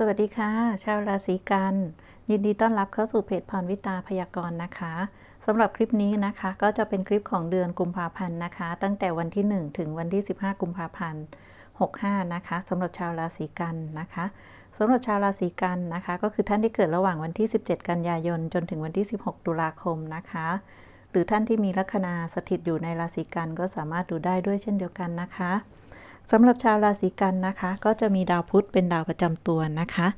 สวัสดีค่ะ ชาวราศีกัน ยินดีต้อนรับเข้าสู่เพจพรวิตาพยากรณ์นะคะสำหรับคลิปนี้นะคะก็จะเป็นคลิปของเดือนกุมภาพันธ์นะคะ ตั้งแต่วันที่ 1 ถึงวันที่ 15 กุมภาพันธ์ 65 นะคะสำหรับชาวราศีกันนะคะสำหรับชาวราศีกันนะคะ ก็คือท่านที่เกิดระหว่างวันที่ 17 กันยายน จนถึงวันที่ 16 ตุลาคมนะคะ หรือท่านที่มีลัคนาสถิตอยู่ในราศีกันก็สามารถดูได้ด้วยเช่นเดียวกันนะคะ สำหรับชาวราศีกันนะคะ ก็จะมีดาวพุธเป็นดาวประจำตัวนะคะ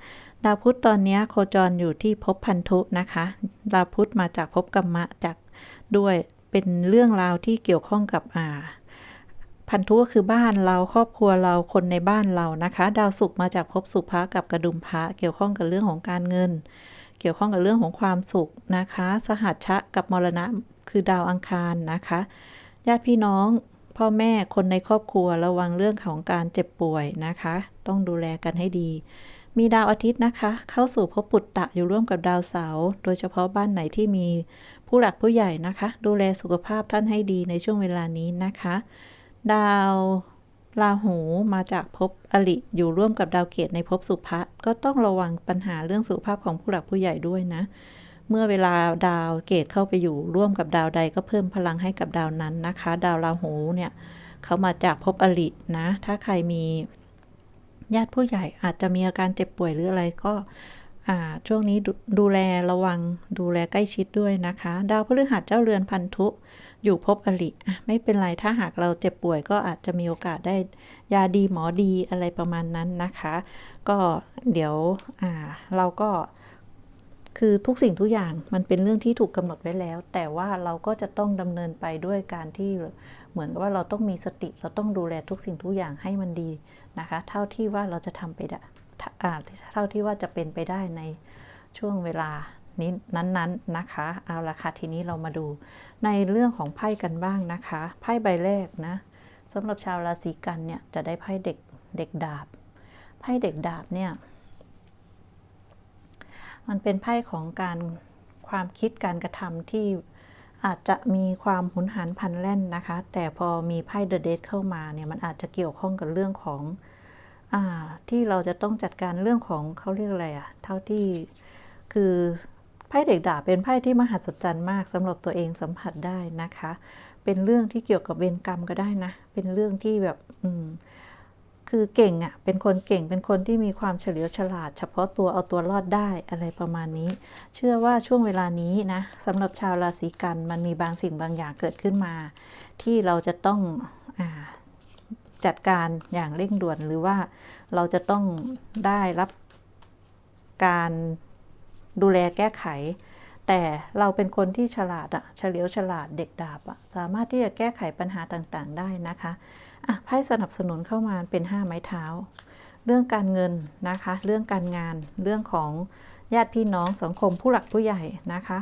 ดาวพุธตอนนี้โคจรอยู่ที่ภพพันธุนะคะ ดาวพุธมาจากภพกรรมะจากด้วยเป็นเรื่องราวที่เกี่ยวข้องกับอ่าพันธุก็คือบ้านเราครอบครัวเราคนในบ้านเรานะคะ ดาวศุกร์มาจากภพสุภะกับกระดุมพระเกี่ยวข้องกับเรื่องของการเงิน เกี่ยวข้องกับเรื่องของความสุขนะคะ สหัชชะกับมรณะคือดาวอังคารนะคะ ญาติพี่น้อง พ่อแม่คนในครอบครัวระวังเรื่องของการเจ็บป่วยนะคะ ต้องดูแลกันให้ดี มีดาวอาทิตย์นะคะ เข้าสู่ภพปุตตะอยู่ร่วมกับดาวเสาร์โดยเฉพาะบ้านไหนที่มีผู้หลักผู้ใหญ่นะคะ ดูแลสุขภาพท่านให้ดีในช่วงเวลานี้นะคะ ดาวราหูมาจากภพอลิอยู่ร่วมกับดาวเกตในภพสุภะก็ต้องระวังปัญหาเรื่องสุขภาพของผู้หลักผู้ใหญ่ด้วยนะ เมื่อเวลาดาวเกตเข้าไปอยู่ร่วมกับดาวใดก็เพิ่มพลังให้กับดาวนั้นนะคะ ดาวราหูเนี่ยเขามาจากภพอลินะ ถ้าใครมีญาติผู้ใหญ่อาจจะมีอาการเจ็บป่วยหรืออะไรก็ช่วงนี้ดดูแลระวังดูแลใกล้ชิดด้วยนะคะ ดาวพฤหัสเจ้าเรือนพันธุ อยู่พบอลิไม่เป็นไรถ้าหากเราเจ็บป่วยก็อาจจะมีโอกาสได้ยาดีหมอดีอะไรประมาณนั้นนะคะ ก็เดี๋ยวอ่าเราก็ คือทุกสิ่งทุกอย่างมันเป็นเรื่องที่ถูกกำหนดไว้แล้ว แต่ว่าเราก็จะต้องดำเนินไปด้วยการที่เหมือนกับว่าเราต้องมีสติ เราต้องดูแลทุกสิ่งทุกอย่างให้มันดีนะคะ เท่าที่ว่าเราจะทำไปได้เท่าที่ว่าจะเป็นไปได้ในช่วงเวลานี้นั้นๆนะคะ เอาละค่ะทีนี้เรามาดูในเรื่องของไพ่กันบ้างนะคะ ไพ่ใบแรกนะสำหรับชาวราศีกันเนี่ยจะได้ไพ่เด็กเด็กดาบไพ่เด็กดาบเนี่ย มันเป็นไพ่ของการความคิดการกระทำที่อาจจะมีความหุนหันพันแล่นนะคะ แต่พอมีไพ่เดอะเดทเข้ามาเนี่ยมันอาจจะเกี่ยวข้องกับเรื่องของอที่เราจะต้องจัดการเรื่องของเขาเรียกอะไรอะเท่าที่คือไพ่เด็กดาบเป็นไพ่ที่มหัศจรรย์มากสำหรับตัวเองสัมผัสได้นะคะ เป็นเรื่องที่เกี่ยวกับเวรกรรมก็ได้นะ เป็นเรื่องที่แบบอืม คือเก่งอะ่ะ เป็นคนเก่ง เป็นคนที่มีความเฉลียวฉลาด เฉพาะตัวเอาตัวรอดได้อะไรประมาณนี้ เชื่อว่าช่วงเวลานี้นะสำหรับชาวราศีกันมันมีบางสิ่งบางอย่างเกิดขึ้นมา ที่เราจะต้องอจัดการอย่างเร่งด่วนหรือว่าเราจะต้องได้รับการดูแลแก้ไข แต่เราเป็นคนที่ฉลาดอะเฉลียวฉลาดเด็กดาบอะสามารถที่จะแก้ไขปัญหาต่างๆ ได้นะคะ อะไพ่สนับสนุนเข้ามาเป็น5ไม้เท้า เรื่องการเงินนะคะ เรื่องการงาน เรื่องของญาติพี่น้องสังคมผู้หลักผู้ใหญ่นะคะ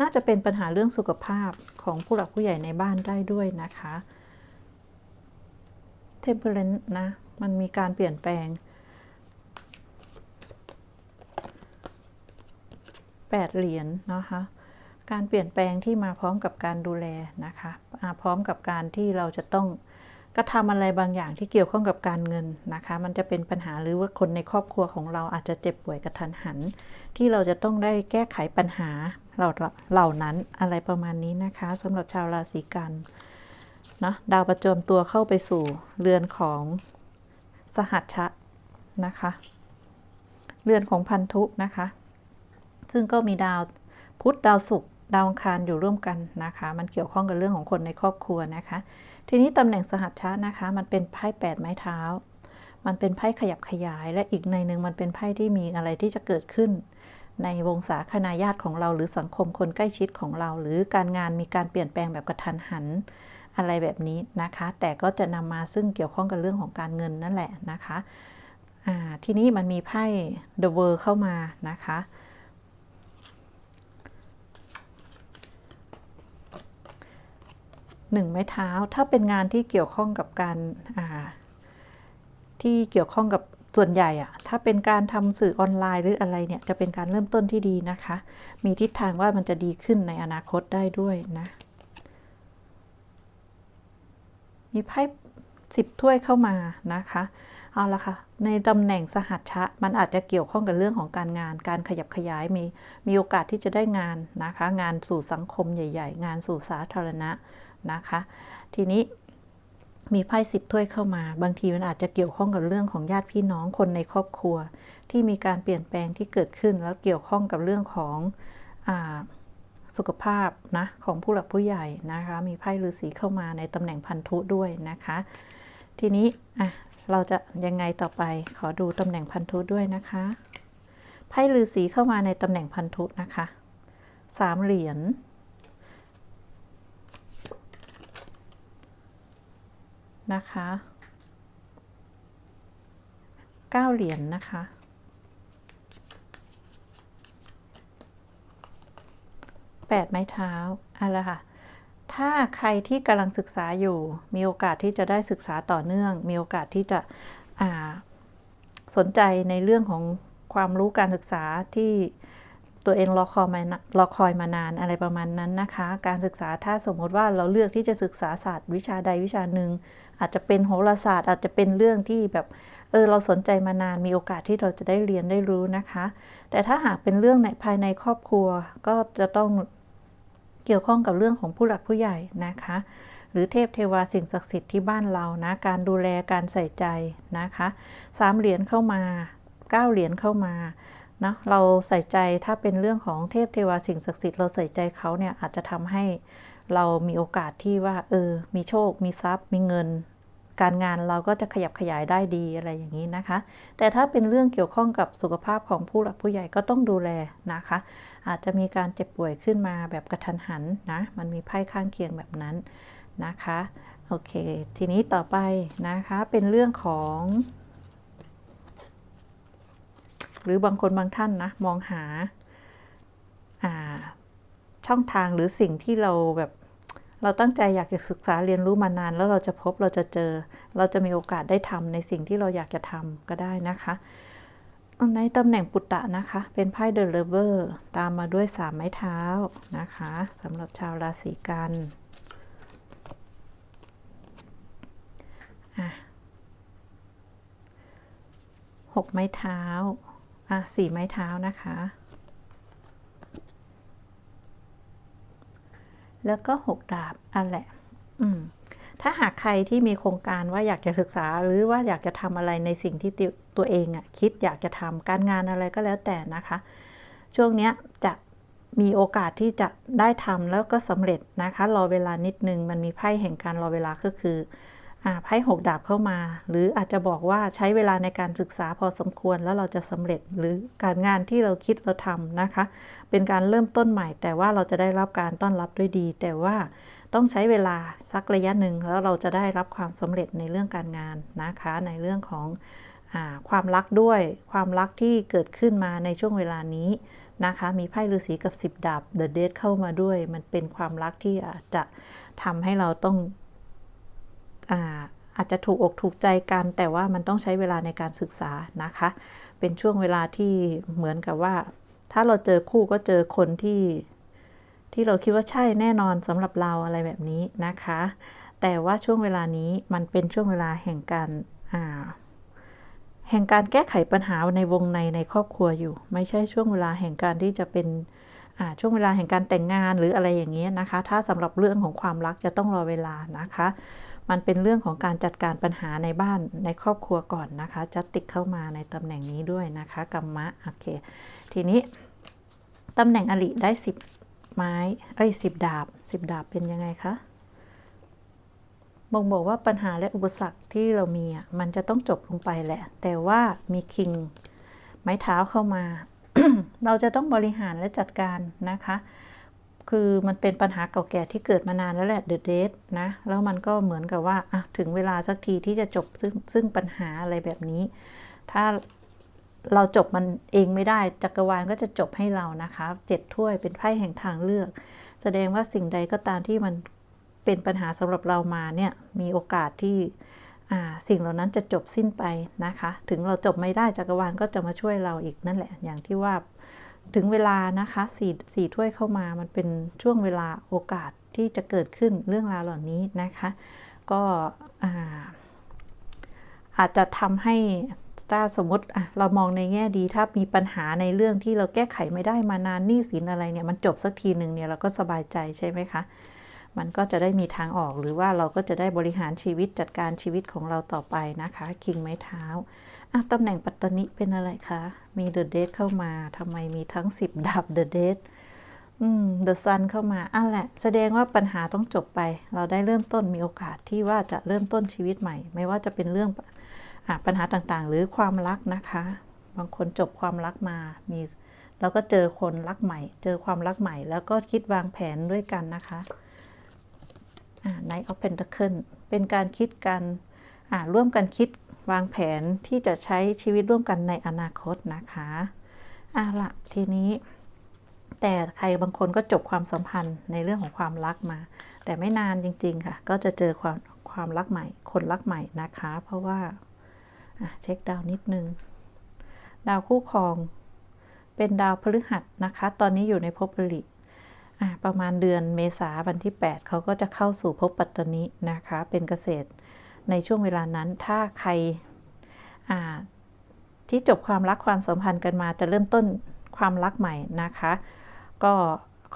น่าจะเป็นปัญหาเรื่องสุขภาพของผู้หลักผู้ใหญ่ในบ้านได้ด้วยนะคะเทมเพลนนะ มันมีการเปลี่ยนแปลง8เหรียญนะคะการเปลี่ยนแปลงที่มาพร้อมกับการดูแลนะคะ พร้อมกับการที่เราจะต้อง กระทำอะไรบางอย่างที่เกี่ยวข้องกับการเงินนะคะ มันจะเป็นปัญหาหรือว่าคนในครอบครัวของเราอาจจะเจ็บป่วยกระทันหัน ที่เราจะต้องได้แก้ไขปัญหาเหล่าเหล่านั้นอะไรประมาณนี้นะคะสำหรับชาวราศีกันนะดาวประจำตัวเข้าไปสู่เรือนของสหัชชะนะคะ เรือนของพันธุนะคะ ซึ่งก็มีดาวพุธดาวศุกร์ ดาวอังคารอยู่ร่วมกันนะคะ มันเกี่ยวข้องกับเรื่องของคนในครอบครัวนะคะ ทีนี้ตำแหน่งสหัชชะนะคะ มันเป็นไพ่แปดไม้เท้า มันเป็นไพ่ขยับขยาย และอีกในหนึ่งมันเป็นไพ่ที่มีอะไรที่จะเกิดขึ้น ในวงศาคณาญาติของเรา หรือสังคมคนใกล้ชิดของเรา หรือการงานมีการเปลี่ยนแปลงแบบกระทันหันอะไรแบบนี้นะคะ แต่ก็จะนำมาซึ่งเกี่ยวข้องกับเรื่องของการเงินนั่นแหละนะคะทีนี้มันมีไพ่ The World เข้ามานะคะ หนึ่งไม้เท้า ถ้าเป็นงานที่เกี่ยวข้องกับการที่เกี่ยวข้องกับส่วนใหญ่อะถ้าเป็นการทำสื่อออนไลน์หรืออะไรเนี่ย จะเป็นการเริ่มต้นที่ดีนะคะ มีทิศทางว่ามันจะดีขึ้นในอนาคตได้ด้วยนะ มีไพ่สิบถ้วยเข้ามานะคะ เอาละค่ะ ในตำแหน่งสหัชชะ มันอาจจะเกี่ยวข้องกับเรื่องของการงาน การขยับขยาย มีมีโอกาสที่จะได้งานนะคะ งานสู่สังคมใหญ่ ๆ งานสู่สาธารณะ นะคะ ทีนี้มีไพ่สิบถ้วยเข้ามา บางทีมันอาจจะเกี่ยวข้องกับเรื่องของญาติพี่น้องคนในครอบครัว ที่มีการเปลี่ยนแปลงที่เกิดขึ้น แล้วเกี่ยวข้องกับเรื่องของอสุขภาพนะของผู้หลักผู้ใหญ่นะคะ มีไพ่ฤาษีเข้ามาในตำแหน่งพันธุด้วยนะคะ ทีนี้อะเราจะยังไงต่อไปขอดูตำแหน่งพันธุด้วยนะคะไพ่ฤาษีเข้ามาในตำแหน่งพันธุนะคะสามเหรียญ นะคะเก้าเหรียญนนะคะ แปดไม้เท้าอะไรค่ะ ถ้าใครที่กำลังศึกษาอยู่ มีโอกาสที่จะได้ศึกษาต่อเนื่อง มีโอกาสที่จะสนใจในเรื่องของความรู้การศึกษาที่ ตัวเองรอคอยมารอคอยมานานอะไรประมาณนั้นนะคะ การศึกษาถ้าสมมติว่าเราเลือกที่จะศึกษาศาสตร์วิชาใดวิชาหนึ่ง อาจจะเป็นโหราศาสตร์ อาจจะเป็นเรื่องที่แบบเออเราสนใจมานานมีโอกาสที่เราจะได้เรียนได้รู้นะคะ แต่ถ้าหากเป็นเรื่องในภายในครอบครัว ก็จะต้องเกี่ยวข้องกับเรื่องของผู้หลักผู้ใหญ่นะคะ หรือเทพเทวาสิ่งศักดิ์สิทธิ์ที่บ้านเรานะการดูแลการใส่ใจนะคะสามเหรียญเข้ามาเก้าเหรียญเข้ามา นะเราใส่ใจถ้าเป็นเรื่องของเทพเทวาสิ่งศักดิ์สิทธิ์เราใส่ใจเขาเนี่ยอาจจะทำให้เรามีโอกาสที่ว่า เออ มีโชค มีทรัพย์ มีเงิน การงานเราก็จะขยับขยายได้ดีอะไรอย่างนี้นะคะ แต่ถ้าเป็นเรื่องเกี่ยวข้องกับสุขภาพของผู้หลักผู้ใหญ่ก็ต้องดูแลนะคะ อาจจะมีการเจ็บป่วยขึ้นมาแบบกระทันหันนะ มันมีไพ่ข้างเคียงแบบนั้นนะคะ โอเค ทีนี้ต่อไปนะคะเป็นเรื่องของ หรือบางคนบางท่านนะมองหาช่องทางหรือสิ่งที่เราแบบเราตั้งใจอยากจะศึกษาเรียนรู้มานาน แล้วเราจะพบเราจะเจอ เราจะมีโอกาสได้ทำในสิ่งที่เราอยากจะทำก็ได้นะคะในตำแหน่งปุตตะนะคะ เป็นไพ่เดอะเลเวอร์ตามมาด้วยสามไม้เท้านะคะสำหรับชาวราศีกันหกไม้เท้า อะสี่ไม้เท้านะคะ แล้วก็6ดาบอันแหละ อืมถ้าหากใครที่มีโครงการว่าอยากจะศึกษา หรือว่าอยากจะทำอะไรในสิ่งที่ตัวเองอะคิดอยากจะทำการงานอะไรก็แล้วแต่นะคะ ช่วงนี้จะมีโอกาสที่จะได้ทำแล้วก็สำเร็จนะคะ รอเวลานิดนึง มันมีไพ่แห่งการรอเวลาก็คือ ไพ่หกดาบเข้ามา หรืออาจจะบอกว่าใช้เวลาในการศึกษาพอสมควรแล้วเราจะสำเร็จหรือการงานที่เราคิดเราทำนะคะ เป็นการเริ่มต้นใหม่ แต่ว่าเราจะได้รับการต้อนรับด้วยดี แต่ว่าต้องใช้เวลาสักระยะหนึ่งแล้วเราจะได้รับความสำเร็จในเรื่องการงานนะคะ ในเรื่องของอความรักด้วย ความรักที่เกิดขึ้นมาในช่วงเวลานี้นะคะ มีไพ่ฤาษีกับ 10ดาบ The Dead เข้ามาด้วย มันเป็นความรักที่อาจจะทำให้เราต้อง อาจจะถูกอกถูกใจกัน แต่ว่ามันต้องใช้เวลาในการศึกษานะคะ เป็นช่วงเวลาที่เหมือนกับว่า ถ้าเราเจอคู่ก็เจอคนที่ที่เราคิดว่าใช่แน่นอนสำหรับเราอะไรแบบนี้นะคะ แต่ว่าช่วงเวลานี้มันเป็นช่วงเวลาแห่งการแห่งการแก้ไขปัญหาในวงในในครอบครัวอยู่ ไม่ใช่ช่วงเวลาแห่งการที่จะเป็นช่วงเวลาแห่งการแต่งงานหรืออะไรอย่างนี้ยนะคะ ถ้าสำหรับเรื่องของความรักจะต้องรอเวลานะคะ มันเป็นเรื่องของการจัดการปัญหาในบ้านในครอบครัวก่อนนะคะจะติดเข้ามาในตำแหน่งนี้ด้วยนะคะกรรมะโอเค ทีนี้ตำแหน่งอริได้สิบไม้เอ้ยสิบดาบสิบดาบเป็นยังไงคะบอกบอกว่าปัญหาและอุปสรรคที่เรามีอะมันจะต้องจบลงไปแหละ แต่ว่ามีคิงไม้เท้าเข้ามา เราจะต้องบริหารและจัดการนะคะ คือมันเป็นปัญหาเก่าแก่ที่เกิดมานานแล้วแหละเดอะเดทนะ แล้วมันก็เหมือนกับว่าอะถึงเวลาสักทีที่จะจบซึ่งซึ่งปัญหาอะไรแบบนี้ ถ้าเราจบมันเองไม่ได้จักรวาลก็จะจบให้เรานะคะเจ็ดถ้วยเป็นไพ่แห่งทางเลือก แสดงว่าสิ่งใดก็ตามที่มันเป็นปัญหาสำหรับเรามาเนี่ยมีโอกาสที่สิ่งเหล่านั้นจะจบสิ้นไปนะคะ ถึงเราจบไม่ได้จักรวาลก็จะมาช่วยเราอีกนั่นแหละ อย่างที่ว่า ถึงเวลานะคะสี่สี่ถ้วยเข้ามามันเป็นช่วงเวลาโอกาสที่จะเกิดขึ้นเรื่องราวเหล่านี้นะคะ ก็อาจจะทำให้ถ้าสมมติอะเรามองในแง่ดีถ้ามีปัญหาในเรื่องที่เราแก้ไขไม่ได้มานานหนี้สินอะไรเนี่ยมันจบสักทีหนึ่งเนี่ยเราก็สบายใจใช่ไหมคะมันก็จะได้มีทางออกหรือว่าเราก็จะได้บริหารชีวิตจัดการชีวิตของเราต่อไปนะคะ คิงไม้เท้า อะตำแหน่งปัตตนิเป็นอะไรคะ มีเดอะเดทเข้ามาทำไมมีทั้ง 10 ดาบเดอะเดทอืมเดอะซันเข้ามาอะแหละ แสดงว่าปัญหาต้องจบไป เราได้เริ่มต้นมีโอกาสที่ว่าจะเริ่มต้นชีวิตใหม่ ไม่ว่าจะเป็นเรื่องปัญหาต่างๆ หรือความรักนะคะ บางคนจบความรักมามีแล้วก็เจอคนรักใหม่ เจอความรักใหม่ แล้วก็คิดวางแผนด้วยกันนะคะในออฟเพนต a เคิลเป็นการคิดกันร่วมกันคิด วางแผนที่จะใช้ชีวิตร่วมกันในอนาคตนะคะอะละทีนี้ แต่ใครบางคนก็จบความสัมพันธ์ในเรื่องของความรักมา แต่ไม่นานจริง ๆ ค่ะ ก็จะเจอความความรักใหม่ คนรักใหม่นะคะ เพราะว่าเช็คดาวนิดนึง ดาวคู่ครอง เป็นดาวพฤหัสนะคะ ตอนนี้อยู่ในภพผลิประมาณเดือนเมษาวันที่ 8 เขาก็จะเข้าสู่ภพปัตตนินะคะ เป็นเกษตร ในช่วงเวลานั้นถ้าใครที่จบความรักความสัมพันธ์กันมาจะเริ่มต้นความรักใหม่นะคะ ก็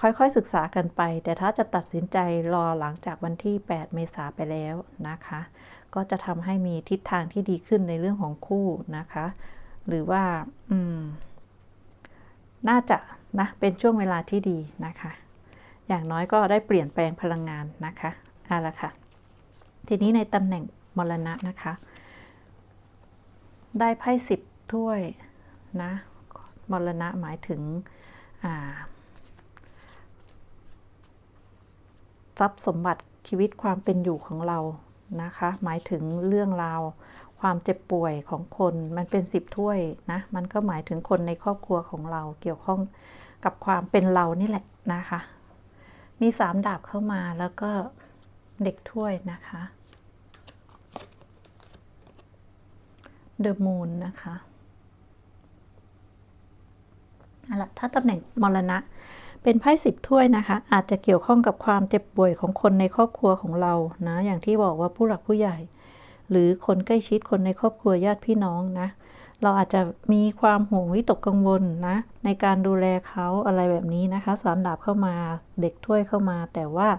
ค่อยๆศึกษากันไป แต่ถ้าจะตัดสินใจรอหลังจากวันที่ 8 เมษาไปแล้วนะคะ ก็จะทำให้มีทิศทางที่ดีขึ้นในเรื่องของคู่นะคะ หรือว่าน่าจะนะเป็นช่วงเวลาที่ดีนะคะ อย่างน้อยก็ได้เปลี่ยนแปลงพลังงานนะคะเอาละค่ะ ทีนี้ในตำแหน่ง มรณะนะคะ ได้ไพ่สิบถ้วยนะมรณะหมายถึงทรัพย์สมบัติชีวิตความเป็นอยู่ของเรานะคะ หมายถึงเรื่องราวความเจ็บป่วยของคนมันเป็นสิบถ้วยนะ มันก็หมายถึงคนในครอบครัวของเราเกี่ยวข้องกับความเป็นเรานี่แหละนะคะ มีสามดาบเข้ามาแล้วก็เด็กถ้วยนะคะ เดอะมูนนะคะเอาละถ้าตำแหน่งมรณะ เป็นไพ่สิบถ้วยนะคะ อาจจะเกี่ยวข้องกับความเจ็บป่วยของคนในครอบครัวของเรานะอย่างที่บอกว่าผู้หลักผู้ใหญ่ หรือคนใกล้ชิดคนในครอบครัวญาติพี่น้องนะเราอาจจะมีความห่วงวิตกกังวลนะ ในการดูแลเขาอะไรแบบนี้นะคะสามดาบเข้ามาเด็กถ้วยเข้ามา แต่ว่า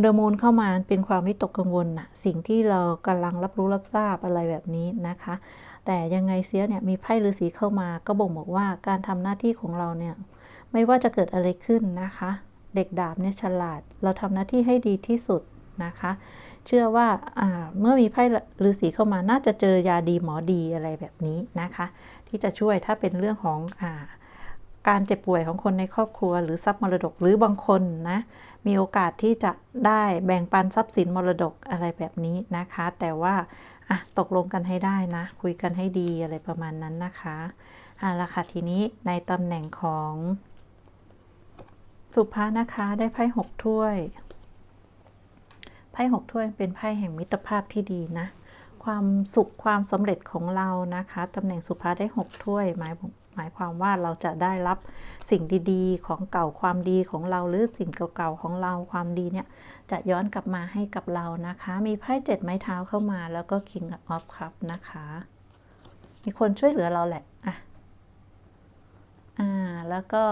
เดมูลเข้ามาเป็นความวิตกกังวลนะสิ่งที่เรากำลังรับรู้รับทราบอะไรแบบนี้นะคะ แต่ยังไงเสียเนี่ยมีไพ่ฤาษีเข้ามาก็บ่งบอกว่าการทำหน้าที่ของเราเนี่ยไม่ว่าจะเกิดอะไรขึ้นนะคะ เด็กดาบเนี่ยฉลาด เราทำหน้าที่ให้ดีที่สุดนะคะ เชื่อว่าเมื่อมีไพ่ฤาษีเข้ามาน่าจะเจอยาดีหมอดีอะไรแบบนี้นะคะ ที่จะช่วยถ้าเป็นเรื่องของอ การเจ็บป่วยของคนในครอบครัว หรือทรัพย์มรดกหรือบางคนนะมีโอกาสที่จะได้แบ่งปันทรัพย์สินมรดกอะไรแบบนี้นะคะ แต่ว่าตกลงกันให้ได้นะ คุยกันให้ดีอะไรประมาณนั้นนะคะเอาละค่ะทีนี้ในตำแหน่งของสุภานะคะได้ไพ่หกถ้วย ไพ่หกถ้วยเป็นไพ่แห่งมิตรภาพที่ดีนะ ความสุขความสำเร็จของเรานะคะตำแหน่งสุภาได้หกถ้วยหมาย หมายความว่าเราจะได้รับสิ่งดีๆ ของเก่าความดีของเราหรือสิ่งเก่าๆของเราความดีเนี่ยจะย้อนกลับมาให้กับเรานะคะ มีไพ่เจ็ดไม้เท้าเข้ามาแล้วก็ King of Cup นะคะ มีคนช่วยเหลือเราแหละอะอ่าแล้วก็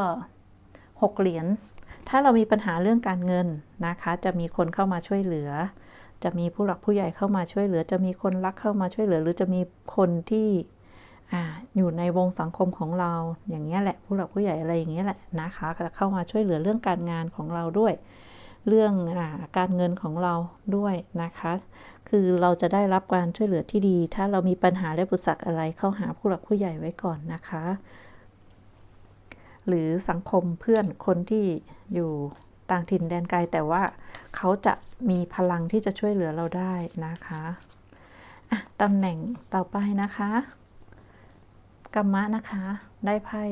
หกเหรียญถ้าเรามีปัญหาเรื่องการเงินนะคะ จะมีคนเข้ามาช่วยเหลือ จะมีผู้หลักผู้ใหญ่เข้ามาช่วยเหลือ จะมีคนรักเข้ามาช่วยเหลือ หรือจะมีคนที่ ออยู่ในวงสังคมของเราอย่างเงี้ยแหละผู้หลักผู้ใหญ่อะไรอย่างเงี้ยแหละนะคะจะเข้ามาช่วยเหลือเรื่องการงานของเราด้วย เรื่องอการเงินของเราด้วยนะคะ คือเราจะได้รับการช่วยเหลือที่ดี ถ้าเรามีปัญหาและปุสักอะไรเข้าหาผู้หลักผู้ใหญ่ไว้ก่อนนะคะ หรือสังคมเพื่อนคนที่อยู่ต่างถิ่นแดนไกลแต่ว่าเขาจะมีพลังที่จะช่วยเหลือเราได้นะคะะตำแหน่งต่อไปนะคะ กรรมะนะคะ ได้ไพ่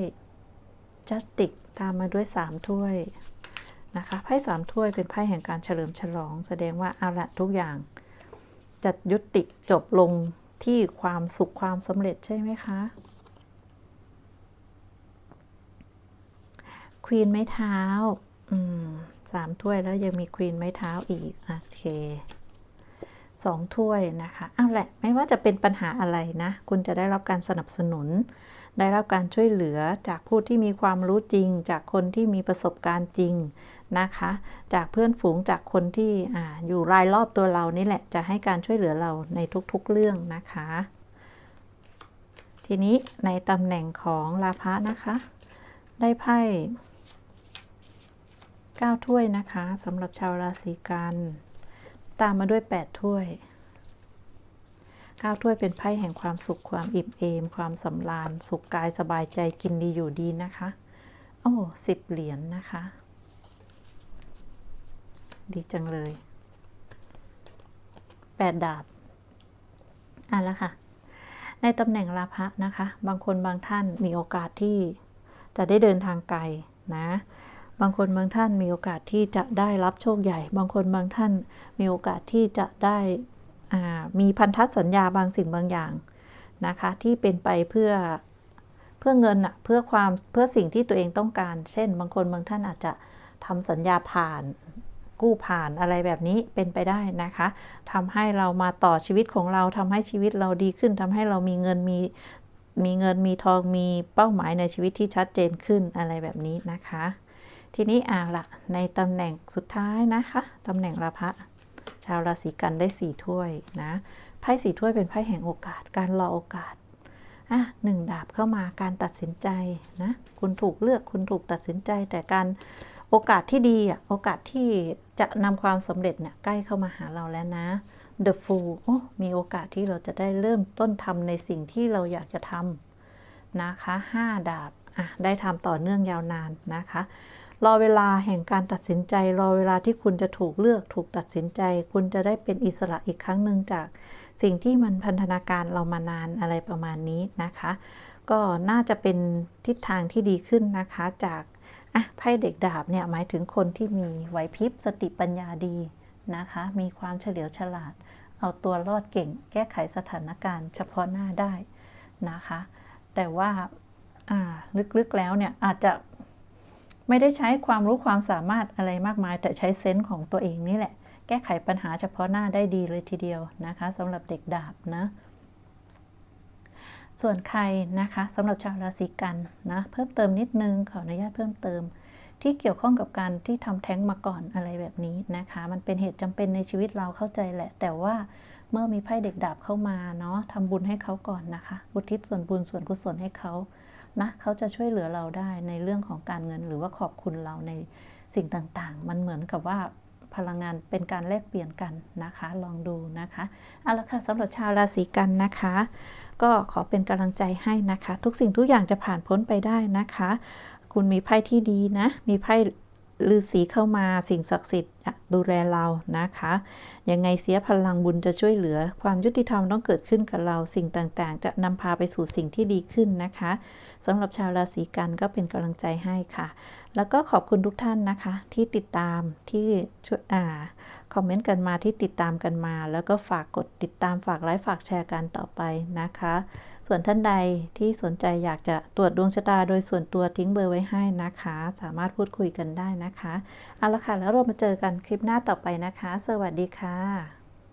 จัสติกตามมาด้วย 3 ถ้วยนะคะไพ่สามถ้วยเป็นไพ่แห่งการเฉลิมฉลอง แสดงว่าเอาละทุกอย่างจะยุติจบลงที่ความสุขความสำเร็จใช่ไหมคะควีนไม้เท้าสามถ้วยแล้วยังมีควีนไม้เท้าอีก โอเค สองถ้วยนะคะเอาแหละไม่ว่าจะเป็นปัญหาอะไรนะ คุณจะได้รับการสนับสนุน ได้รับการช่วยเหลือจากผู้ที่มีความรู้จริง จากคนที่มีประสบการณ์จริงนะคะ จากเพื่อนฝูงจากคนที่ออยู่รายรอบตัวเรานี่แหละจะให้การช่วยเหลือเราในทุกๆเรื่องนะคะ ทีนี้ในตำแหน่งของลาภะนะคะ ได้ไพ่9ถ้วยนะคะสำหรับชาวราศีกัน ตามมาด้วย 8 ถ้วย 9 ถ้วยเป็นไพ่แห่งความสุขความอิ่มเอม ความสำราญ สุขกายสบายใจกินดีอยู่ดีนะคะ โอ้สิบเหรียญนนะคะ ดีจังเลย 8 ดาบอะแล้วค่ะ ในตำแหน่งลาภะนะคะ บางคนบางท่านมีโอกาสที่จะได้เดินทางไกลนะ บางคนบางท่านมีโอกาสที่จะได้รับโชคใหญ่ บางคนบางท่านมีโอกาสที่จะได้มีพันธสัญญาบางสิ่งบางอย่างนะคะ ที่เป็นไปเพื่อเพื่อเงินอะเพื่อความเพื่อสิ่งที่ตัวเองต้องการ เช่น บางคนบางท่านอาจจะทำสัญญาผ่านกู้ผ่านอะไรแบบนี้เป็นไปได้นะคะทำให้เรามาต่อชีวิตของเราทำให้ชีวิตเราดีขึ้นทำให้เรามีเงินมีมีเงินมีทองมีเป้าหมายในชีวิตที่ชัดเจนขึ้นอะไรแบบนี้นะคะ ทีนี้อ่าละในตำแหน่งสุดท้ายนะคะตำแหน่งราพะชาวราศีกันได้สี่ถ้วยนะไพ่สี่ถ้วยเป็นไพ่แห่งโอกาส การรอโอกาสอะหนึ่งดาบเข้ามาการตัดสินใจนะคุณถูกเลือกคุณถูกตัดสินใจ แต่การโอกาสที่ดีอะโอกาสที่จะนำความสำเร็จเนี่ยใกล้เข้ามาหาเราแล้วนะ The Fool โอ้มีโอกาสที่เราจะได้เริ่มต้นทำในสิ่งที่เราอยากจะทำนะคะ 5 ดาบอะได้ทำต่อเนื่องยาวนานนะคะ รอเวลาแห่งการตัดสินใจ รอเวลาที่คุณจะถูกเลือกถูกตัดสินใจ คุณจะได้เป็นอิสระอีกครั้งหนึ่งจากสิ่งที่มันพันธนาการเรามานานอะไรประมาณนี้นะคะ ก็น่าจะเป็นทิศทางที่ดีขึ้นนะคะจากอะไพ่เด็กดาบเนี่ยหมายถึงคนที่มีไหวพริบสติปัญญาดีนะคะ มีความเฉลียวฉลาด เอาตัวรอดเก่ง แก้ไขสถานการณ์เฉพาะหน้าได้นะคะ แต่ว่าลึกๆแล้วเนี่ยอาจจะ ไม่ได้ใช้ความรู้ความสามารถอะไรมากมาย แต่ใช้เซนส์ของตัวเองนี่แหละ แก้ไขปัญหาเฉพาะหน้าได้ดีเลยทีเดียวนะคะสำหรับเด็กดาบนะส่วนใครนะคะสำหรับชาวราศีกันนะเพิ่มเติมนิดนึงขออนุญาตเพิ่มเติม ที่เกี่ยวข้องกับการที่ทำแท้งมาก่อนอะไรแบบนี้นะคะ มันเป็นเหตุจำเป็นในชีวิตเราเข้าใจแหละ แต่ว่าเมื่อมีไพ่เด็กดาบเข้ามาเนาะทำบุญให้เขาก่อนนะคะบุทิศส่วนบุญส่วนกุศลให้เขา นะเขาจะช่วยเหลือเราได้ในเรื่องของการเงิน หรือว่าขอบคุณเราในสิ่งต่างๆ มันเหมือนกับว่าพลังงานเป็นการแลกเปลี่ยนกันนะคะ ลองดูนะคะเอาละค่ะสำหรับชาวราศีกันนะคะ ก็ขอเป็นกำลังใจให้นะคะ ทุกสิ่งทุกอย่างจะผ่านพ้นไปได้นะคะ คุณมีไพ่ที่ดีนะ มีไพ่ ฤาษีเข้ามาสิ่งศักดิ์สิทธิ์ดูแลเรานะคะ ยังไงเสียพลังบุญจะช่วยเหลือ ความยุติธรรมต้องเกิดขึ้นกับเราสิ่งต่างๆ จะนำพาไปสู่สิ่งที่ดีขึ้นนะคะสำหรับชาวราศีกันก็เป็นกำลังใจให้ค่ะ แล้วก็ขอบคุณทุกท่านนะคะ ที่ติดตามที่ช่วยอ่าคอมเมนต์กันมาที่ติดตามกันมา แล้วก็ฝากกดติดตามฝากไลค์ฝากแชร์กันต่อไปนะคะ ส่วนท่านใดที่สนใจอยากจะตรวจดวงชะตาโดยส่วนตัวทิ้งเบอร์ไว้ให้นะคะ สามารถพูดคุยกันได้นะคะ เอาละค่ะ แล้วเรามาเจอกันคลิปหน้าต่อไปนะคะ สวัสดีค่ะ